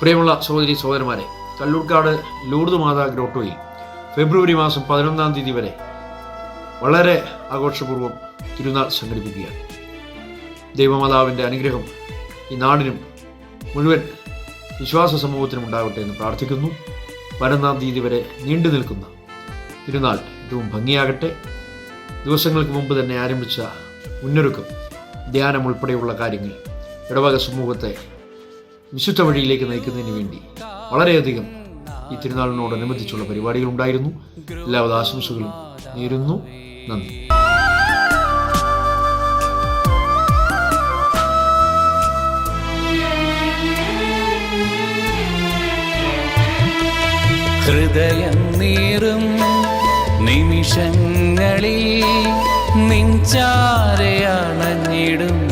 പ്രിയമുള്ള സഹോദരി സഹോദരന്മാരെ കല്ലൂർക്കാട് ലൂർദ് മാതാ ഗ്രോട്ടോയിൽ ഫെബ്രുവരി മാസം പതിനൊന്നാം തീയതി വരെ വളരെ ആഘോഷപൂർവം തിരുനാൾ സംഘടിപ്പിക്കുകയാണ്. ദൈവമാതാവിന്റെ അനുഗ്രഹം ഈ നാടിനും മുഴുവൻ വിശ്വാസ സമൂഹത്തിനും ഉണ്ടാകട്ടെ എന്ന് പ്രാർത്ഥിക്കുന്നു. പതിനൊന്നാം തീയതി വരെ നീണ്ടു നിൽക്കുന്ന തിരുനാൾ ഏറ്റവും ഭംഗിയാകട്ടെ. ദിവസങ്ങൾക്ക് മുമ്പ് തന്നെ ആരംഭിച്ച മുന്നൊരുക്കം ധ്യാനം ഉൾപ്പെടെയുള്ള കാര്യങ്ങൾ ഇടവക സമൂഹത്തെ വിശുദ്ധ വഴിയിലേക്ക് നയിക്കുന്നതിന് വേണ്ടി വളരെയധികം ഈ തിരുനാളിനോടനുബന്ധിച്ചുള്ള പരിപാടികൾ ഉണ്ടായിരുന്നു. എല്ലാവിധ ആശംസകളും നേരുന്നു. നന്ദി. ഹൃദയം നീറും നിമിഷങ്ങളിൽ നിഞ്ചാരയണഞ്ഞിടുമ്പോൾ